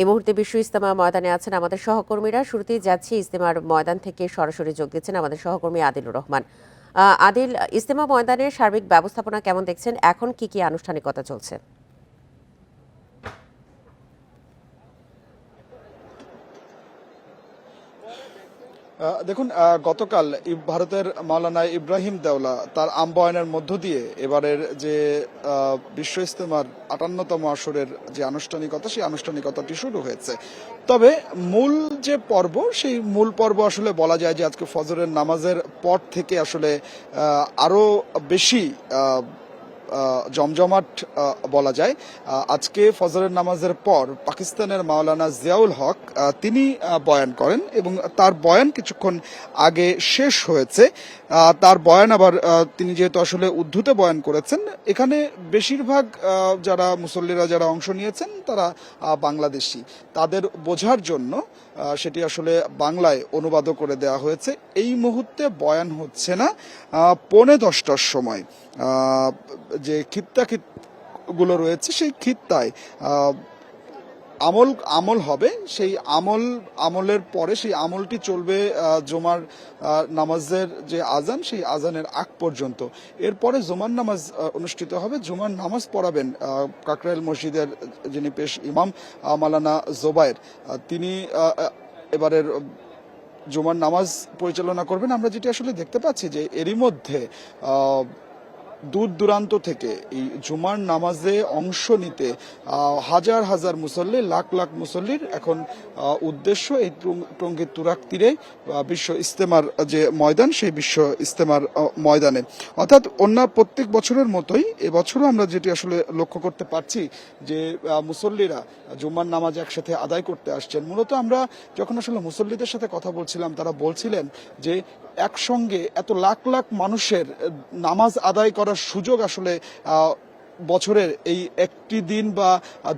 এই মুহূর্তে বিশ্ব ইস্তেমা ময়দানে আছেন আমাদের সহকর্মীরা। শুরুতেই যাচ্ছি ইস্তেমার ময়দান থেকে সরাসরি যোগ দিচ্ছেন আমাদের সহকর্মী আদিলুর রহমান। আদিল ইস্তেমা ময়দানের সার্বিক ব্যবস্থাপনা কেমন দেখছেন? এখন কি কি আনুষ্ঠানিকতা চলছে? দেখুন গতকাল ভারতের মাওলানা ইব্রাহিম দেওলা তার আম্বয়নের মধ্য দিয়ে এবারের যে বিশ্ব ইস্তেমার আটান্নতম আসরের যে আনুষ্ঠানিকতা সেই আনুষ্ঠানিকতাটি শুরু হয়েছে। তবে মূল যে পর্ব সেই মূল পর্ব আসলে বলা যায় যে আজকে ফজরের নামাজের পর থেকে আসলে আহ, আরও বেশি জমজমাট বলা যায়। আজকে ফজরের নামাজের পর পাকিস্তানের মাওলানা জিয়াউল হক তিনি বয়ান করেন এবং তার বয়ান কিছুক্ষণ আগে শেষ হয়েছে। তার বয়ান আবার তিনি যেহেতু আসলে উদ্ধৃত বয়ান করেছেন, এখানে বেশিরভাগ যারা মুসল্লিরা যারা অংশ নিয়েছেন, তারা বাংলাদেশি। তাদের বোঝার জন্য সেটি আসলে বাংলায় অনুবাদও করে দেওয়া হয়েছে। এই মুহূর্তে বয়ান হচ্ছে না পৌনে দশটার সময়। যে খিত্তা খিতগুলো রয়েছে, সেই খিত্তায় আমল আমল হবে। সেই আমল, আমলের পরে সেই আমলটি চলবে জুমার নামাজের যে আজান সেই আজানের আগ পর্যন্ত। এরপরে জুমার নামাজ অনুষ্ঠিত হবে। জুমার নামাজ পড়াবেন কাকরাইল মসজিদের যিনি পেশ ইমাম মালানা জোবায়ের। তিনি এবারের জুমার নামাজ পরিচালনা করবেন। আমরা যেটি আসলে দেখতে পাচ্ছি যে এরই মধ্যে দূর দূরান্ত থেকে এই জুমার নামাজে অংশ নিতে হাজার হাজার মুসল্লি, লাখ লাখ মুসল্লির এখন উদ্দেশ্য এই টুং- টঙ্গীর তুরাক তীরে বিশ্ব ইস্তেমার যে ময়দান, সেই বিশ্ব ইস্তেমার ময়দানে। অর্থাৎ অন্য প্রত্যেক বছরের মতোই এবছরও আমরা যেটি আসলে লক্ষ্য করতে পারছি যে মুসল্লিরা জুম্মার নামাজ একসাথে আদায় করতে আসছেন। মূলত আমরা যখন আসলে মুসল্লিদের সাথে কথা বলছিলাম, তারা বলছিলেন যে, একসঙ্গে এত লাখ লাখ মানুষের নামাজ আদায় করার সুযোগ আসলে বছরের এই একটি দিন বা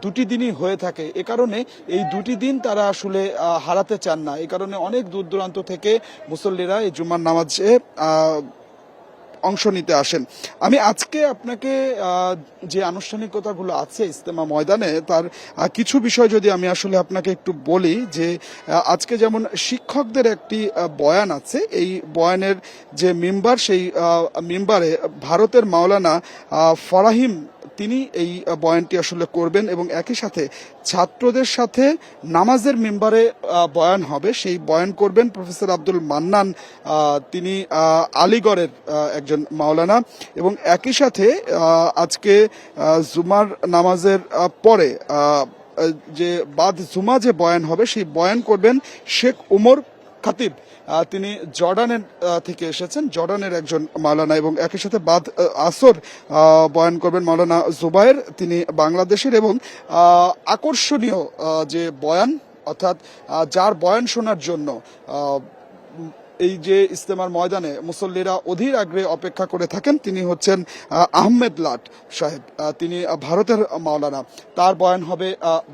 দুটি দিনই হয়ে থাকে। এ কারণে এই দুটি দিন তারা আসলে হারাতে চান না। এ কারণে অনেক দূর দূরান্ত থেকে মুসল্লিরা এই জুমার নামাজে অংশ নিতে আসেন। আমি আজকে আপনাকে যে আনুষ্ঠানিকতাগুলো আছে ইস্তেমা ময়দানে, তার কিছু বিষয় যদি আমি আসলে আপনাকে একটু বলি যে আজকে যেমন শিক্ষকদের একটি বয়ান আছে, এই বয়ানের যে মেম্বার, সেই মেম্বারে ভারতের মাওলানা ফরাহিম তিনি এই বয়ানটি আসলে করবেন এবং একই সাথে ছাত্রদের সাথে নামাজের মেম্বারে বয়ান হবে। সেই বয়ান করবেন প্রফেসর আব্দুল মান্নান তিনি আলিগড়ের একজন মাওলানা এবং একই সাথে আজকে জুমার নামাজের পরে যে বাদ জুমা যে বয়ান হবে, সেই বয়ান করবেন শেখ উমর খাতিব তিনি জর্ডানের থেকে এসেছেন। জর্ডানের একজন মাওলানা এবং একই সাথে বাদ আসর বয়ান করবেন মাওলানা জুবায়ের। তিনি বাংলাদেশের এবং আকর্ষণীয় যে বয়ান, অর্থাৎ যার বয়ান শোনার জন্য এই যে ইস্তেমার ময়দানে মুসল্লিরা অধীর আগ্রহে অপেক্ষা করে থাকেন, তিনি হচ্ছেন আহমেদ লাট সাহেব। তিনি ভারতের মাওলানা। তার বয়ান হবে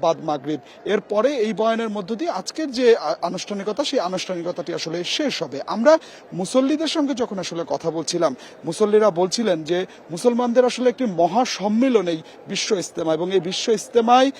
বাদ মাগরিব। এরপরে এই বয়ানের মধ্য দিয়ে আজকের যে আনুষ্ঠানিকতা, সেই আনুষ্ঠানিকতাটি আসলে শেষ হবে। আমরা মুসল্লিদের সঙ্গে যখন আসলে কথা বলছিলাম, মুসল্লিরা বলছিলেন যে, মুসলমানদের আসলে একটি মহা সম্মিলন এই বিশ্ব ইস্তেমা এবং এই বিশ্ব ইস্তেমায়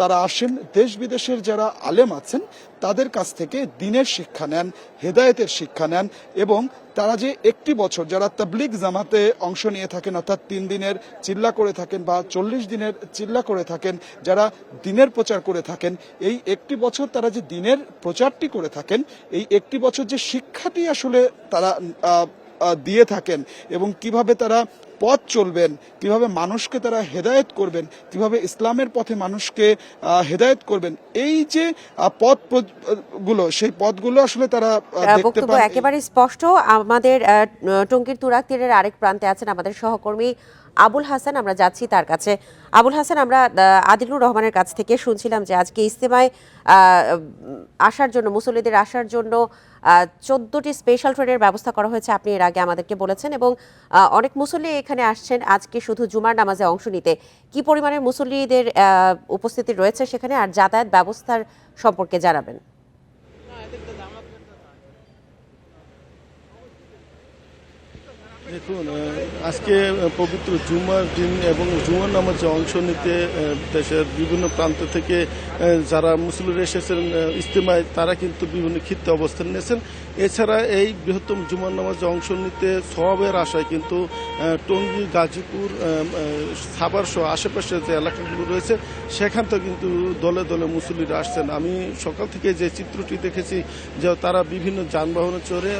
তারা আসেন। দেশ বিদেশের যারা আলেম আছেন তাদের কাছ থেকে দিনের শিক্ষা নেন, হেদায়েতের শিক্ষা নেন এবং তারা যে একটি বছর যারা তাবলিগ জামাতে অংশ নিয়ে থাকেন, অর্থাৎ তিন দিনের চিল্লা করে থাকেন বা চল্লিশ দিনের চিল্লা করে থাকেন, যারা দিনের প্রচার করে থাকেন, এই একটি বছর তারা যে দিনের প্রচারটি করে থাকেন, এই একটি বছর যে শিক্ষাটি আসলে তারা দিয়ে থাকেন এবং কীভাবে তারা পথ চলবেন কীভাবে মানুষকে তারা হেদায়ত করবেন কীভাবে ইসলামের পথে মানুষকে হেদায়ত হেদায়েত করবেন এই যে পথগুলো সেই পথগুলো আসলে তারা বক্তব্য একেবারে স্পষ্ট। আমাদের আহ, টঙ্গীর তুরাক তীরের আরেক প্রান্তে আছেন আমাদের সহকর্মী আবুল হাসান, আমরা যাচ্ছি তার কাছে। আবুল হাসান, আমরা আদিলুর রহমানের কাছ থেকে শুনছিলাম যে আজকে ইস্তেমায় আসার জন্য, মুসল্লিদের আসার জন্য চোদ্দটি স্পেশাল ট্রেনের ব্যবস্থা করা হয়েছে। আপনি এর আগে আমাদেরকে বলেছেন এবং অনেক মুসল্লি এখানে আসছেন। আজকে শুধু জুমার নামাজে অংশ নিতে। কি পরিমাণের মুসল্লিদের উপস্থিতি রয়েছে সেখানে? আর যাতায়াত ব্যবস্থার সম্পর্কে জানাবেন। দেখুন আজকে পবিত্র জুমার দিন এবং জুমার নামাজে অংশ নিতে দেশের বিভিন্ন প্রান্ত থেকে যারা মুসলিমরা এসেছেন ইজতেমায় তারা কিন্তু বিভিন্ন ক্ষেত্রে অবস্থান নিয়েছেন। এছাড়া এই বৃহত্তম জুমার নামাজে অংশ নিতে সবের আশায় কিন্তু টঙ্গী গাজীপুর আহ, আহ, সাভার সহ আশেপাশে যে এলাকাগুলো রয়েছে সেখান থেকে কিন্তু দলে দলে মুসলিরা আসছেন। আমি সকাল থেকে যে চিত্রটি দেখেছি যে তারা বিভিন্ন যানবাহনে চড়ে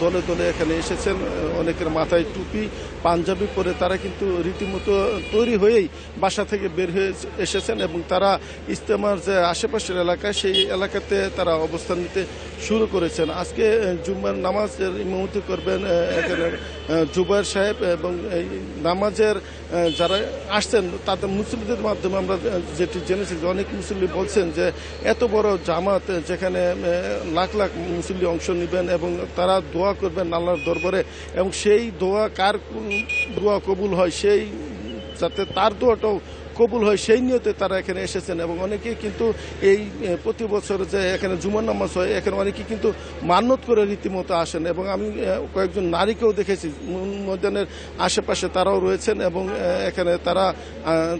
দলে দলে এখানে এসেছেন অনেকের মাথায় টুপি পাঞ্জাবি পরে তারা কিন্তু রীতিমতো তৈরি হয়েই বাসা থেকে বের হয়ে এসেছেন এবং তারা ইস্তেমার যে আশেপাশের এলাকা সেই এলাকাতে তারা অবস্থান নিতে শুরু করেছেন। আজকে জুম্মার নামাজের ইমামতি করবেন এখানে আহ, জুবাইর সাহেব এবং এই নামাজের যারা আসছেন তাদের মুসলিমদের মাধ্যমে আমরা যেটি জেনেছি যে অনেক মুসলিম বলছেন যে এত বড় জামাত যেখানে লাখ লাখ মুসলিম অংশ নেবেন এবং তারা দোয়া করবেন আল্লাহর দরবারে এবং সেই দোয়া কার দোয়া কবুল হয় সেই যাতে তার দোয়াটাও কবুল হয় সেই নিয়তে তারা এখানে এসেছেন এবং অনেকেই কিন্তু এই প্রতি বছর যে এখানে জুমার নামাজ হয়, এখানে অনেকেই কিন্তু মান্যত করে রীতিমতো আসেন এবং আমি কয়েকজন নারীকেও দেখেছি। ময়দানের আশেপাশে তারাও রয়েছেন এবং এখানে তারা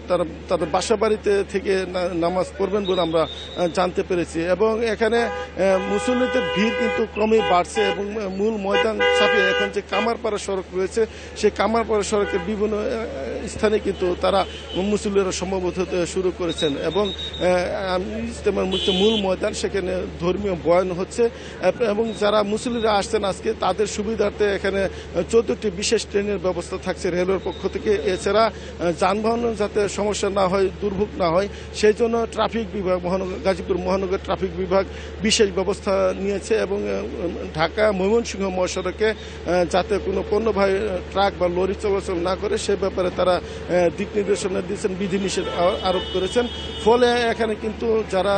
তারা, তাদের বাসা বাড়িতে থেকে নামাজ পড়বেন বলে আমরা জানতে পেরেছি এবং এখানে মুসল্লিদের ভিড় কিন্তু ক্রমেই বাড়ছে এবং মূল ময়দান ছাপিয়ে এখন যে কামারপাড়া সড়ক রয়েছে সেই কামারপাড়া সড়কের বিভিন্ন স্থানে কিন্তু তারা মুসল্লিরা সমবেত হতে শুরু করেছেন। এবং ইজতেমার মূল- ময়দান, সেখানে ধর্মীয় বয়ান হচ্ছে। এবং যারা মুসল্লিরা আসছেন আজকে, তাদের সুবিধার্থে এখানে চোদ্দটি বিশেষ ট্রেনের ব্যবস্থা থাকছে রেলওয়ের পক্ষ থেকে। এছাড়া যানবাহন যাতে সমস্যা না হয়, দুর্ভোগ না হয়, সেই জন্য ট্রাফিক বিভাগ, মহানগর, গাজীপুর মহানগর ট্রাফিক বিভাগ বিশেষ ব্যবস্থা নিয়েছে এবং ঢাকা ময়মনসিংহ মহাসড়কে যাতে কোনো পণ্যবাহী ট্রাক বা লরি চলাচল না করে, সে ব্যাপারে তারা দিক নির্দেশনা দিয়েছেন। বিধিনিষেধ আরোপ করেছেন। ফলে এখানে কিন্তু যারা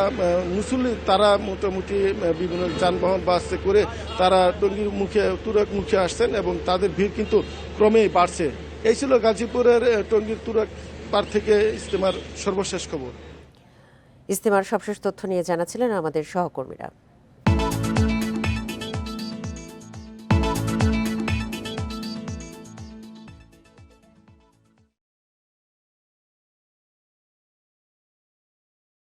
মুসল্লি, তারা মোটামুটি বিভিন্ন যানবাহন বাসে করে তারা টঙ্গীর মুখে তুরক মুখে আসছেন এবং তাদের ভিড় কিন্তু ক্রমেই বাড়ছে। এই ছিল গাজীপুরের টঙ্গীর তুরক পার থেকে ইস্তেমার সর্বশেষ খবর। ইস্তেমার সবশেষ তথ্য নিয়ে জানাচ্ছিলেন আমাদের সহকর্মীরা।